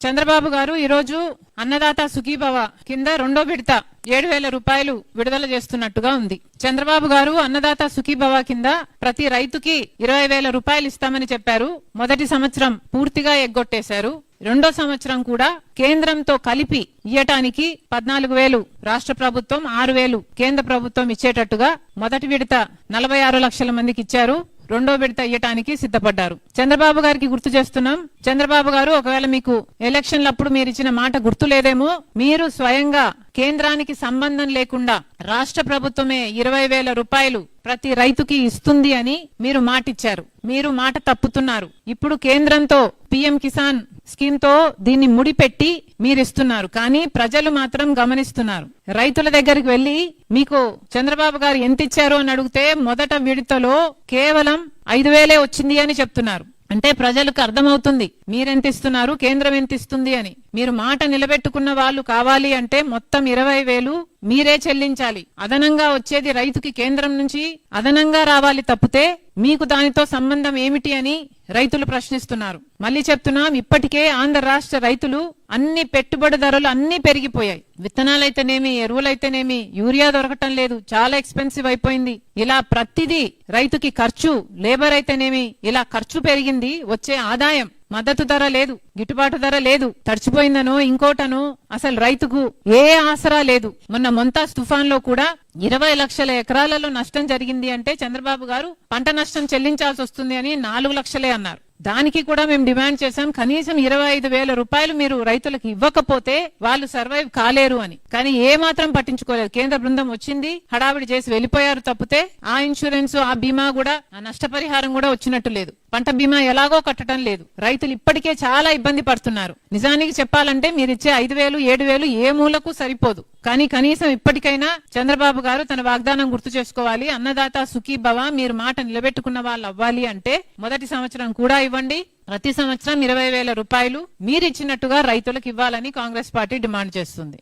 చంద్రబాబు గారు ఈరోజు అన్నదాత సుఖీభవ కింద రెండో విడత ఏడు వేల రూపాయలు విడుదల చేస్తున్నట్టుగా ఉంది. చంద్రబాబు గారు అన్నదాత సుఖీభవ కింద ప్రతి రైతుకి ఇరవై వేల రూపాయలు ఇస్తామని చెప్పారు. మొదటి సంవత్సరం పూర్తిగా ఎగ్గొట్టేశారు. రెండో సంవత్సరం కూడా కేంద్రంతో కలిపి ఇయ్యటానికి పద్నాలుగు వేలు రాష్ట్ర ప్రభుత్వం ఆరు వేలు కేంద్ర ప్రభుత్వం ఇచ్చేటట్టుగా మొదటి విడత నలభై ఆరు లక్షల మందికి ఇచ్చారు. రెండో విడత ఇవ్వటానికి సిద్ధపడ్డారు. చంద్రబాబు గారికి గుర్తు చేస్తున్నాం. చంద్రబాబు గారు ఒకవేళ మీకు ఎలక్షన్లప్పుడు మీరు ఇచ్చిన మాట గుర్తు లేదేమో మీరు స్వయంగా కేంద్రానికి సంబంధం లేకుండా రాష్ట్ర ప్రభుత్వమే ఇరవై వేల రూపాయలు ప్రతి రైతుకి ఇస్తుంది అని మీరు మాటిచ్చారు. మీరు మాట తప్పుతున్నారు. ఇప్పుడు కేంద్రంతో పీఎం కిసాన్ స్కీమ్తో దీన్ని ముడిపెట్టి మీరు ఇస్తున్నారు కానీ ప్రజలు మాత్రం గమనిస్తున్నారు. రైతుల దగ్గరికి వెళ్ళి మీకు చంద్రబాబు గారు ఎంత ఇచ్చారు అని అడిగితే మొదట విడతలో కేవలం ఐదు వేలే వచ్చింది అని చెప్తున్నారు. అంటే ప్రజలకు అర్థమవుతుంది. మీరెంత ఇస్తున్నారు కేంద్రం ఎంత ఇస్తుంది అని. మీరు మాట నిలబెట్టుకున్న వాళ్ళు కావాలి అంటే మొత్తం ఇరవై వేలు మీరే చెల్లించాలి. అదనంగా వచ్చేది రైతుకి కేంద్రం నుంచి అదనంగా రావాలి తప్పితే మీకు దానితో సంబంధం ఏమిటి అని రైతులు ప్రశ్నిస్తున్నారు. మళ్ళీ చెప్తున్నాం ఇప్పటికే ఆంధ్ర రాష్ట్ర రైతులు అన్ని పెట్టుబడి ధరలు అన్ని పెరిగిపోయాయి. విత్తనాలైతేనేమి ఎరువులైతేనేమి యూరియా దొరకటం లేదు చాలా ఎక్స్పెన్సివ్ అయిపోయింది. ఇలా ప్రతిదీ రైతుకి ఖర్చు లేబర్ అయితేనేమి ఇలా ఖర్చు పెరిగింది వచ్చే ఆదాయం. మద్దతు ధర లేదు గిట్టుబాటు ధర లేదు తడిచిపోయిందనో ఇంకోటనో అసలు రైతుకు ఏ ఆసరా లేదు. మొన్న మొంతాజ్ తుఫాన్లో కూడా ఇరవై లక్షల ఎకరాలలో నష్టం జరిగింది అంటే చంద్రబాబు గారు పంట నష్టం చెల్లించాల్సి వస్తుంది అని నాలుగు లక్షలే అన్నారు. దానికి కూడా మేము డిమాండ్ చేశాం. కనీసం ఇరవై ఐదు వేల రూపాయలు మీరు రైతులకు ఇవ్వకపోతే వాళ్ళు సర్వైవ్ కాలేరు అని. కానీ ఏ మాత్రం పట్టించుకోలేదు. కేంద్ర బృందం వచ్చింది హడావిడి చేసి వెళ్ళిపోయారు తప్పితే ఆ ఇన్సూరెన్స్ ఆ బీమా కూడా ఆ నష్టపరిహారం కూడా వచ్చినట్టు లేదు. పంట బీమా ఎలాగో కట్టడం లేదు. రైతులు ఇప్పటికే చాలా ఇబ్బంది పడుతున్నారు. నిజానికి చెప్పాలంటే మీరు ఇచ్చే ఐదు వేలు ఏడు వేలు ఏ మూలకు సరిపోదు. కానీ కనీసం ఇప్పటికైనా చంద్రబాబు గారు తన వాగ్దానం గుర్తు చేసుకోవాలి. అన్నదాత సుఖీ భవ మీరు మాట నిలబెట్టుకున్న వాళ్ళు అవ్వాలి అంటే మొదటి సంవత్సరం కూడా ఇవ్వండి. ప్రతి సంవత్సరం ఇరవై వేల రూపాయలు మీరిచ్చినట్టుగా రైతులకు ఇవ్వాలని కాంగ్రెస్ పార్టీ డిమాండ్ చేస్తుంది.